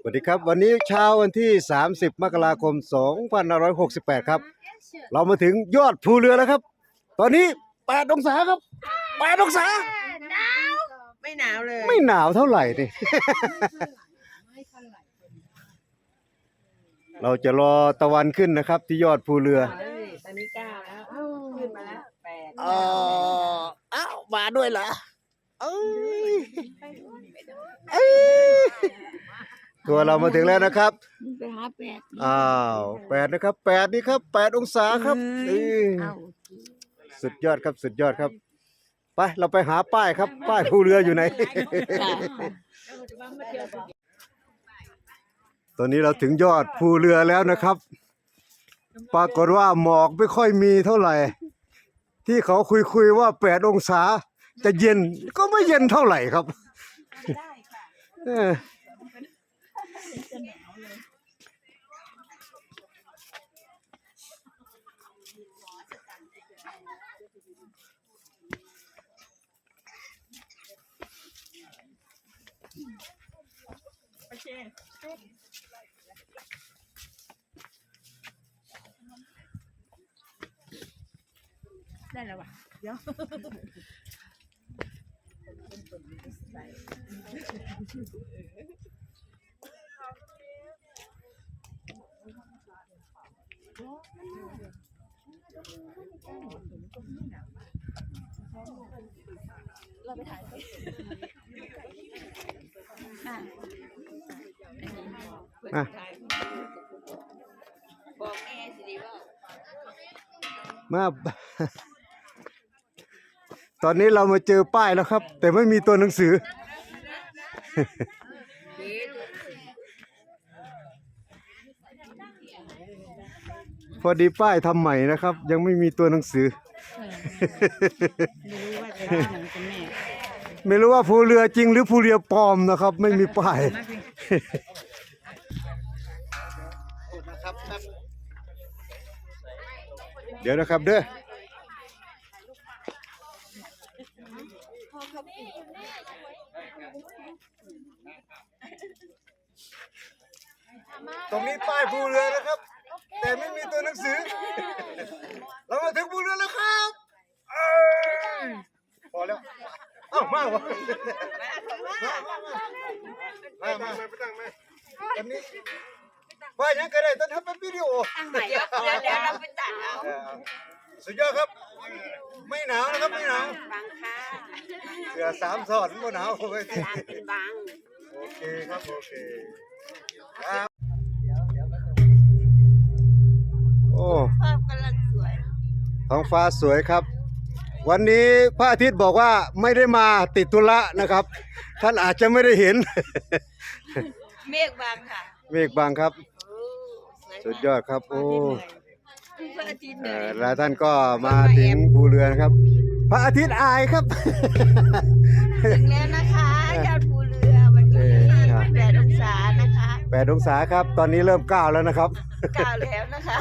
สวัสดีครับ วันนี้เช้าวันที่ 30 มกราคม 2568 ครับ เรามาถึงยอดภูเรือแล้วครับ ตอนนี้8องศาครับ8องศา ไม่หนาวเลยไม่หนาวเท่าไหร่นี่ เราจะรอตะวันขึ้นนะครับ ที่ยอดภูเรือตอนนี้เก้าแล้วเอ้าขึ้นมาแล้วแปดเอออ้าวมาด้วยเหรอเอ้ยเอ้ย ตัวเรามาถึงแล้วนะครับไปหาแปดอ้าวแปดนะครับแปดนี่ครับแปดองศาครับเอ้ยเอ้าสุดยอดครับสุดยอดครับ ไปเราไปหาป้ายครับ ป้ายภูเรืออยู่ไหนตอนนี้เราถึงยอดภูเรือแล้วนะครับ ปรากฏว่าหมอกไม่ค่อยมีเท่าไหร่ ที่เขาคุยคุยๆว่าแปดองศา จะเย็นก็ไม่เย็นเท่าไหร่ครับเออ โอเคจุ๊บได้แล้ววะเดี๋ยว บอกแม่สิริว่ามาตอนนี้เรามาเจอป้ายแล้วครับ แต่ไม่มีตัวหนังสือ เอ๊ะ พ อดีป้ายทำใหม่นะครับ ยังไม่มีตัวหนังสือ ไม่รู้ว่าจะได้หนังกันแน่ไม่รู้ว่าภูเรือจริงหรือภูเรือปลอมนะครับ ไม่มีป้ายเดี๋ยวนะครับเด้อตรงนี้ป้ายภูเรือนะครับ แต่ไม่มีตัวหนังสือ เรามาถึงภูเรือแล้วครับเอ้ยพอแล้วเอ้ามากวะมามามามามาไปตั้งมาตอนนี้ว่ายังก็ได้ต้นทำเป็นวิดีโอเดี๋ยวเดี๋ยวเดี๋ยวเราไปตัดเอาเออสุดยอดครับ ไม่หนาวนะครับไม่หนาวบางค่ะเสือสามสอดไม่หนาวโอเคบางเป็นบางโอเคครับโอเคครับ ท้องฟ้าสวยครับ วันนี้พระอาทิตย์บอกว่าไม่ได้มาติดธุระนะครับ ท่านอาจจะไม่ได้เห็น เมฆบางค่ะเมฆบางครับ โอ้สวยสุดยอดครับ โอ้พระอาทิตย์เหเอ่นื่ออยแล้วท่านก็มาถึงภูเรือนะครับ พระอาทิตย์อายครับ ถึงแล้วนะคะยอดภูเรือวันนี้เออครับ แปดองศานะ คะแปดองศาครับ ตอนนี้เริ่มเก้าแล้วนะครับเก้าแล้วนะคะ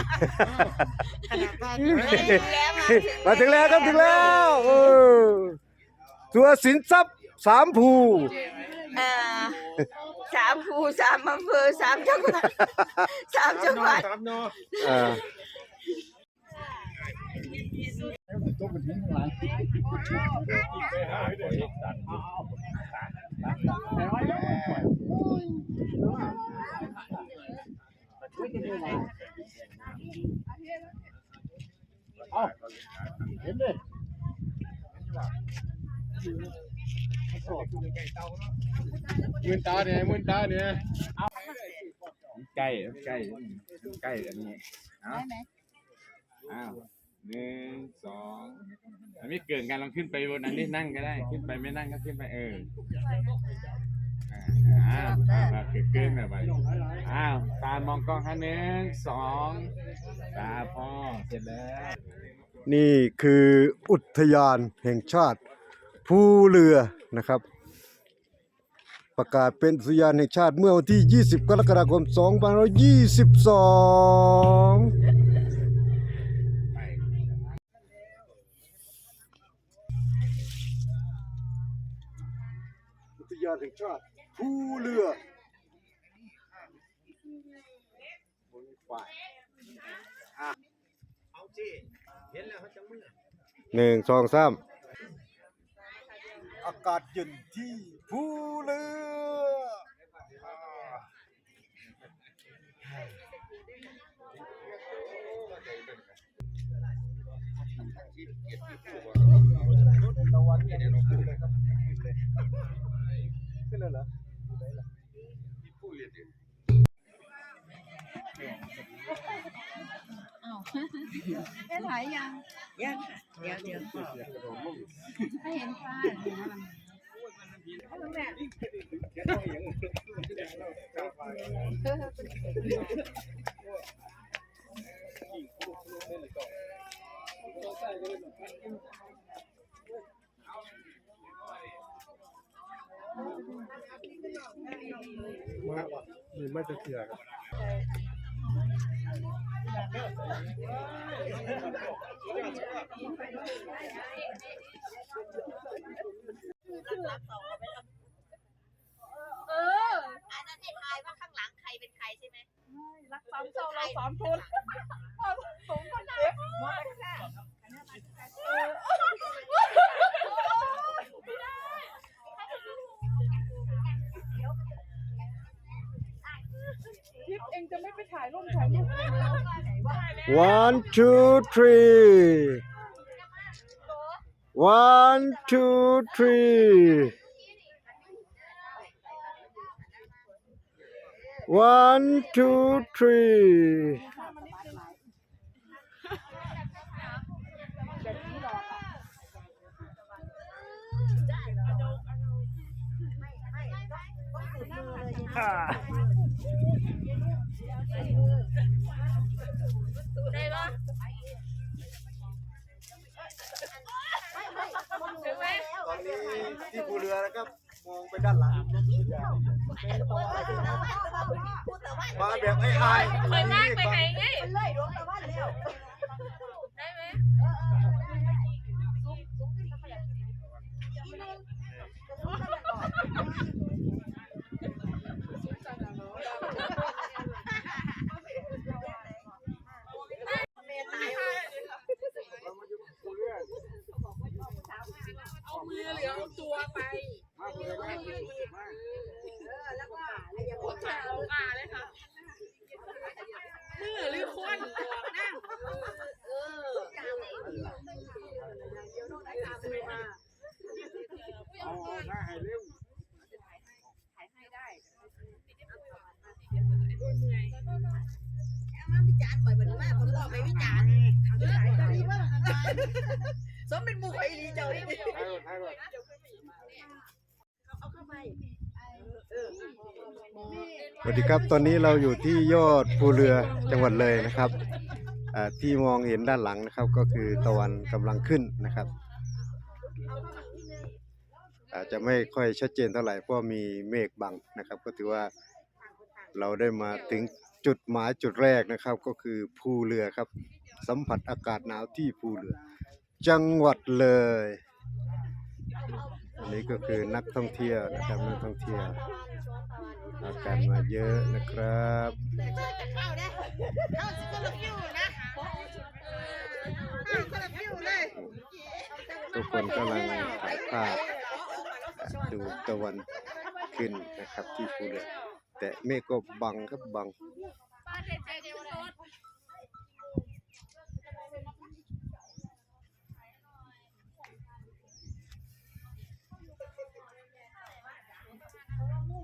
มามาถึงแล้วครับถึงแล้วเออตัวสินทรัพย์สามภู เอ่อสามภูสามอำเภอสามจังหวัดสามจังหวัดเออ มืนตาเนี่ยมืนตาเนี่ยใกล้ใกล้ใกล้อันนี้เอาอ้าวหนึ่งสองอันนี้เกิดการลองขึ้นไปบนนั้นนี่นั่งก็ได้ ขึ้นไปไม่นั่งก็ขึ้นไปเออ อ่าอ้าวแบบเกิดขึ้นแบบไปอ้าว ตามองกล้องค่ะหนึ่งสองตาพ่อเสร็จแล้ว นี่คืออุทยานแห่งชาติภูเรือนะครับ ประกาศเป็นอุทยานแห่งชาติเมื่อวันที่ 20 กรกฎาคม 2522อุทยานแห่งชาติ ภูเรือเอาสิเห็นแล้วเขาจะมือหนึ่งสองสามอากาศเย็นที่ภูเรือตะวันเนี่ยเดี๋ยวเราขึ้นเลยครับขึ้นเลยขึ้นเลยเหรอได้ถ่ายยังยังค่ะเดี๋ยวเดี๋ยวให้เห็นค่ะแม่ มาหรือไม่จะเถื่อครับเอออันนั้นให้ทายว่าข้างหลังใครเป็นใครใช่ไหมรักสามเจ้าเราสามคนผมก็ได้มองไปข้างหน้า ายรูปถ่ายรูปเองแล้ว one two three one two three one two three ไ มาแบบไอ้อายคอยมากไปไหนไงเลยรวมตะวันแล้ว ได้ไหม เอามือหรือเอาตัวไป มาเลยมาเลยมา แล้วก็อย่า พูดมาเอามาเลยค่ะมือหรือคนบอกนั่ง เออ เอาเอาหน้าให้เร็ว มาวิจารณ์ปล่อยมันมาผมบอกไปวิจารณ์ สมเป็นมูไอ้ลีเจ้านี่ถ่ายก่อนถ่ายก่อนสวัสดีครับตอนนี้เราอยู่ที่ยอดภูเรือจังหวัดเลยนะครับอ่าที่มองเห็นด้านหลังนะครับ ก็คือตะวันกำลังขึ้นนะครับอาจจะไม่ค่อยชัดเจนเท่าไหร่เพราะมีเมฆบังนะครับ ก็ถือว่าเราได้มาถึงจุดหมายจุดแรกนะครับ ก็คือภูเรือครับ สัมผัสอากาศหนาวที่ภูเรือ จังหวัดเลย อันนี้ก็คือนักท่องเที่ยวนะครับนักท่องเที่ยวอาการมาเยอะนะครับแต่เธอจะเข้าได้เข้าสิคนละฟิวนะเข้าละฟิวเลยทุกคนกำลังถ่ายภาพดูตะวันขึ้นนะครับที่ภูเรือแต่เมฆก็บังครับบัง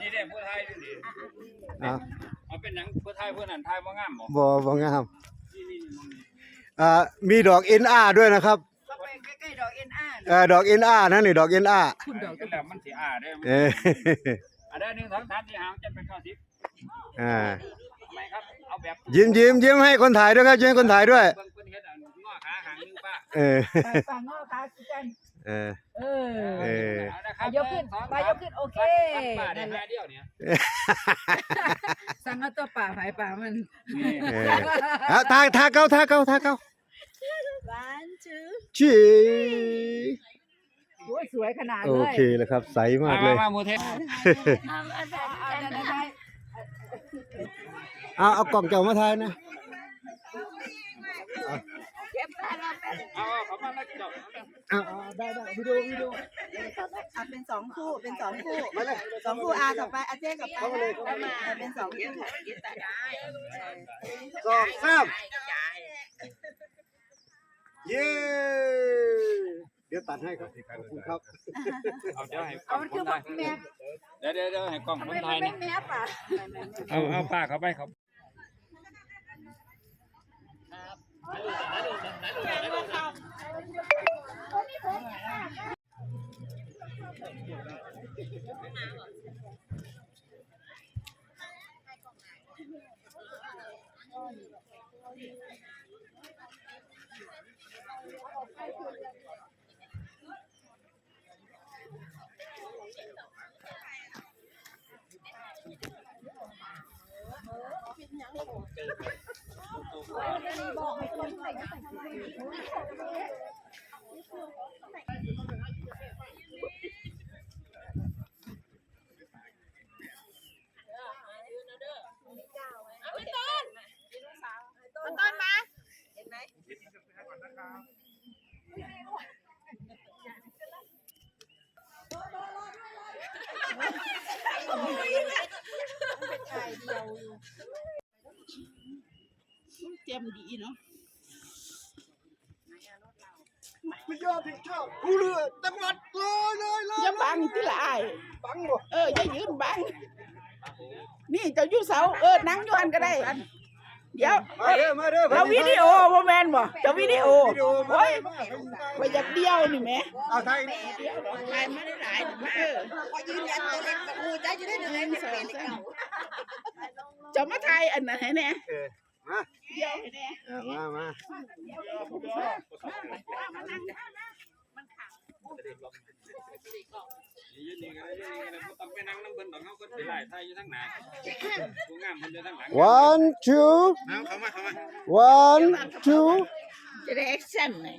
นี่เด้ผู้ไทยอยู่นี่ อะ เอาเป็นหยังผู้ไทยผู้นั้นไทย บ่งามบ่บอบองามอ่ามีดอกเอ็นอาด้วยนะครับไปเออดอกเอ็นอานั่นนี่ดอกเอ็นอาคุณดอกก็แล้วมันสิอ่าได้เอออ่าได้หนึ่งสองสามสี่ห้าจะเป็นเก้าสิบอ่าทำไมครับเอาแบบยิ้มยิ้มยิ้มให้คนถ่ายด้วยครับยิ้มให้คนถ่ายด้วยเบิ่งเพิ่นเฮ็ดอันงอขาหางหนึงป้าเออฝั่งนอกค่ะกัน เออ เออเออเอาละครับยกขึ้นสองไปยกขึ้นโอเคป้าได้แค่เดียวเนี่ยสั่งเอาตัวป่าผายป่ามัน นี่เออเอาท่าท่าเก้าท่าเก้าท่าเก้า one two ชีโอ้ยสวยขนาดโอเลยเคเลยครับ ใสมากเลยมาหมูเทศเอาเอาถ่ายด้วยกันนะคะเอาเอากล่องเก่ามาถ่ายนะเก็บถ่ายมา เป็นเอาเอาเขามาแล้วจบเอาเอาได้ได้วิดีโอวิดีโออะเป็นสองคู่เป็นสองคู่สองคู่อาต่อไปอาเจ๊กับไปแล้วมาเป็นสองคู่ยึดแต่ได้สองสามเย้เดี๋ยวตัดให้ครับขอบคุณครับเอาเดี๋ยวให้กล้เอาองมันคคือนไทบัยกแมบเดี๋ยวเดี๋ยวเดี๋ยวให้กล้องทำคไมนไทมันยไม่เนี่ยแมบอะเอาเอาป้าเข้าไปครับ Bye. เจียมดีเนาะไม่ยอมที่ชอบผู้เรือจังหวัดเลยเลยเลยอย่าบังที่ละอายบังหมดเอออย่ายืนบัง นี่เจ้าอยู่เสาเออนั่งอยู่อันก็ได้ เดี๋ยวมาเด้อมาเด้อเราวิดีโอบ่แมนบ่เจ้าวิดีโอวิดีโอมาโอ้ยมาไปอยากเดียวนี่แหม่เอาไทยหลายไม่ได้หลายเออพอยืนยันตัวเองกับงูจะจะได้เดินเป็นเป็นเก่าเจะมาไทยอันนั้นให้แน่เออ มาเดียวให้แน่เอามามายืนนี่ก็ได้ยืนนี่ก็ได้บ่ต้องไปนั่งน้ำเพิ่นดอกเฮาก็สิไล่ไทยอยู่ทางหน้าผู้งามเพิ่นอยู่ทางหลัง one two เอาเข้ามาเข้ามา one two จะได้แอคชั่นหน่อย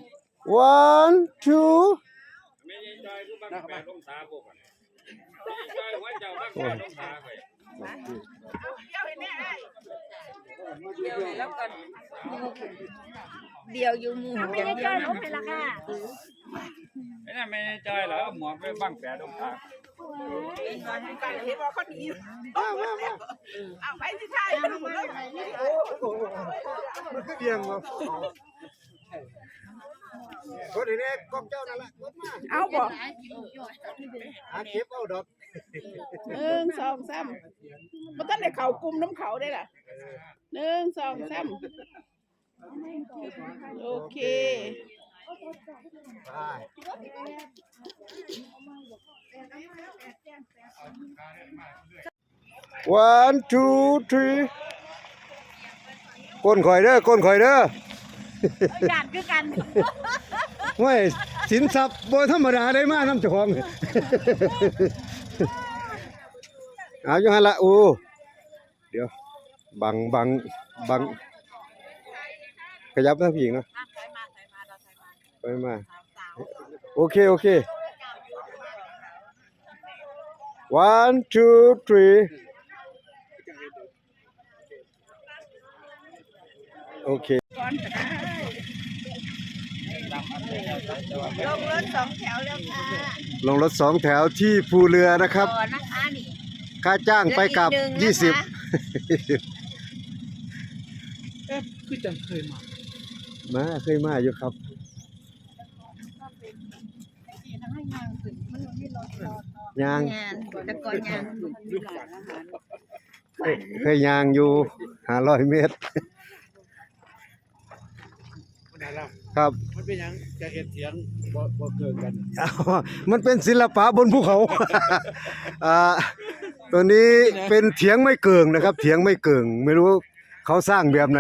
one two แม่ยายจอยคือบังแปดองศาพวกมันยายจอยหัวเจ้าบังแปดองศาไป เดียวแล้วกันเดียวอยู่หมู่อย่างเดียวนะไอ้นั่นแม่ยายจอยเหรอเอาหมวกไปบังแปดองศาเห็นว่าคนนี้มามามาเอาไปที่ไทยมันหมดเลยมันคือเดียงมาคนที่นี่กล้องเจ้านั่นแหละกดมาเอาบ่หาเก็บเอาดอกหนึ่งสองสามมันต้องได้เข่ากลุ่มน้ำเขาได้ล่ะ หนึ่งสองสามโอเคไป one two three ก้นข่อยเด้อก้นข่อยเด้อด่านคือกันห้วยสินทรัพย์บ่ธรรมดาได้มาน้ำเจ้าของเอาอยู่หั่นละอูเดี๋ยว บังบังบังขยับนะพี่หญิงเนาะไปมา โอเค โอเค one two three โอเค ลงรถสองแถวแล้วค่ะลงรถสองแถวที่ภูเรือนะครับ ต่อนะคะนี่ค่าจ้างไปกลับเหลืออีกหนึ่งนะคะ ยี่สิบคือจังเคยมามาเคยมาอยู่ครับยางงานแต่ก่อนงานเคยเคยยางอยู่ห้าร้อยเมตรนั่นล่ะครับ มันเป็นหยังจะเห็นเสียงบ่บ่เกินกันอ้าวมันเป็นศิลปะบนภูเขา อ่าตัวนี้เป็นเถียงไม่เกิงนะครับ เถียงไม่เกิง ไม่รู้ เขาสร้างแบบไหน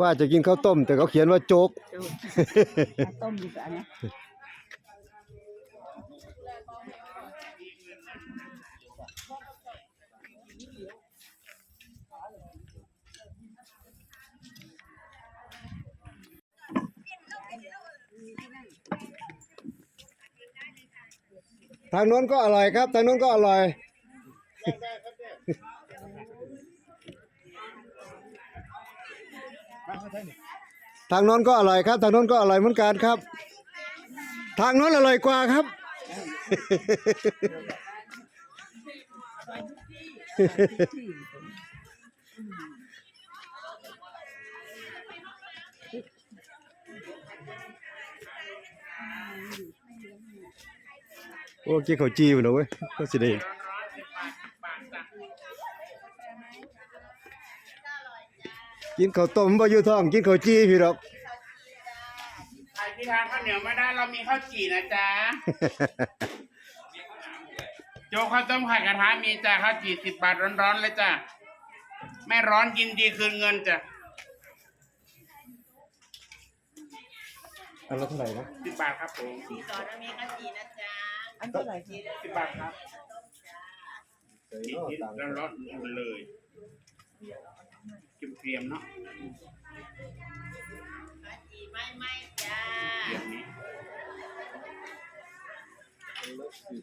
ว่าจะกินข้าวต้ม แต่เขาเขียนว่าโจ๊ก ต้มดีกว่านะ ทางโน้นก็อร่อยครับ ทางโน้นก็อร่อย ทางโน้นก็อร่อยครับ ทางโน้นก็อร่อยเหมือนกันครับ ทางโน้นอร่อยกว่าครับ โอ้กินข้าวจีอยู่นะเว้ยก็สิได้กินข้าวต้มบ่อยู่ท้อง กินข้าวจีพี่ดอกใครที่ทานข้าวเหนียวไม่ได้เรามีข้าวจี่นะจ๊ะ โจ๊กข้าวต้มไข่กระทะมีจ้ะข้าวจี่สิบบาทร้อนๆเลยจ้ะ ไม่ร้อนกินดีคืนเงินจ้ะ อันละเท่าไหร่นะสิบบาทครับผมต่อแล้วมีข้าวจีนะจ๊ะอันเท่าไหร่คะสิบบาทครับกินร้อนๆอุ่นเลยเกรียมๆเนาะข้าวจีไม่ไม่จ้าเกรียมนี้ดี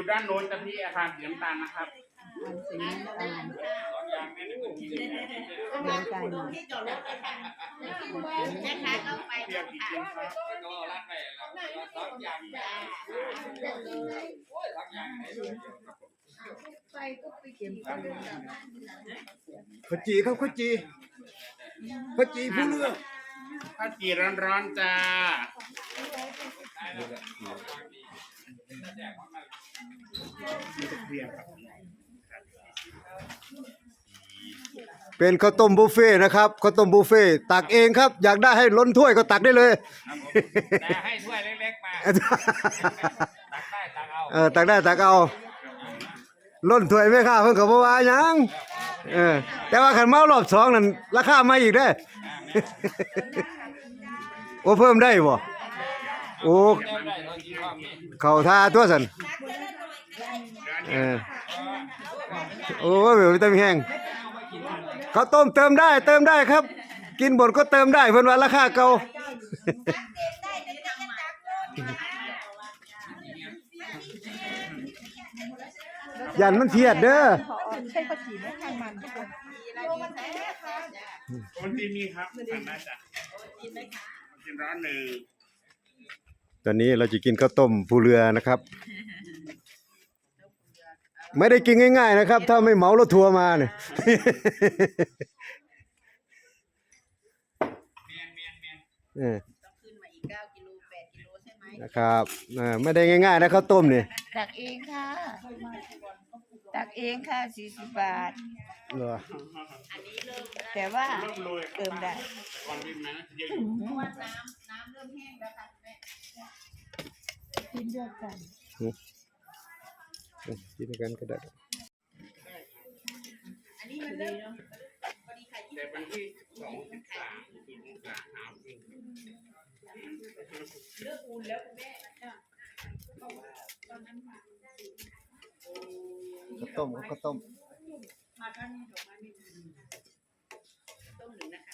องน้ำอยู่ด้านโน้นจะที่อาคารสีน้ำตาลนะครับที่จอดรถเลยค่ะแม่ค้าก็ไปเรียกกี่ค่ะเจนครับข้าวจีครับข้าวจีข้าวจีผู้เลือกข้าวจี่ร้อนๆจ้า เป็นข้าวต้มบุฟเฟ่ต์นะครับข้าวต้มบุฟเฟ่ต์ตักเองครับ อยากได้ให้ล้นถ้วยก็ตักได้เลยแต่ให้ถ้วยเล็กๆมาตักได้ตักเอาเออตักได้ตักเอาล้นถ้วยไหมค่ะเพิ่นก็บ่ว่าหยังเออแต่ว่าขันเมารอบสองนั่นราคามาอีกเด้อโอ้เพิ่มได้บ่ โอ้เข้าท่าตัวสันเออโอ้ยแบบวิตามินแห้งเขาต้มเติมได้เติมได้ครับ กินบดก็เติมได้เพิ่นว่าราคาเก่ายันมันเพียดเด้อใช่ข้าวจี่ไหมข้างมันคนที่มีครับทานได้จ้ะกินร้อนหนึ่ง ตอนนี้เราจะกินข้าวต้มภูเรือนะครับ ไม่ได้กินง่าย ๆ นะครับ ถ้าไม่เหมารถทัวร์มาเนี่ยเออต้องขึ้นมาอีกเก้ากิโลแปดกิโลใช่ไหมนะครับเออไม่ได้ง่ายๆนะข้าวต้มเนี่ยตักเองค่ะ ตักเองค่ะสี่สิบบาท เหรอแต่ว่าเริ่มโรยเติมได้ก่อนวิ่งมานะเยอะอยู่น้ำน้ำเริ่มแห้งแล้วค่ะแม่ กินด้วยกันเออกินกันก็ได้อันนี้มันเริ่มพอดีค่ะแต่วันที่สองสิบสามสิบองศาหนาวจริงเลือกอุ่นแล้วคุณแม่ข้าวต้มครับข้าวต้มมาท่านนี้ดอกไม้ไม่มีต้มหนึ่งนะคะ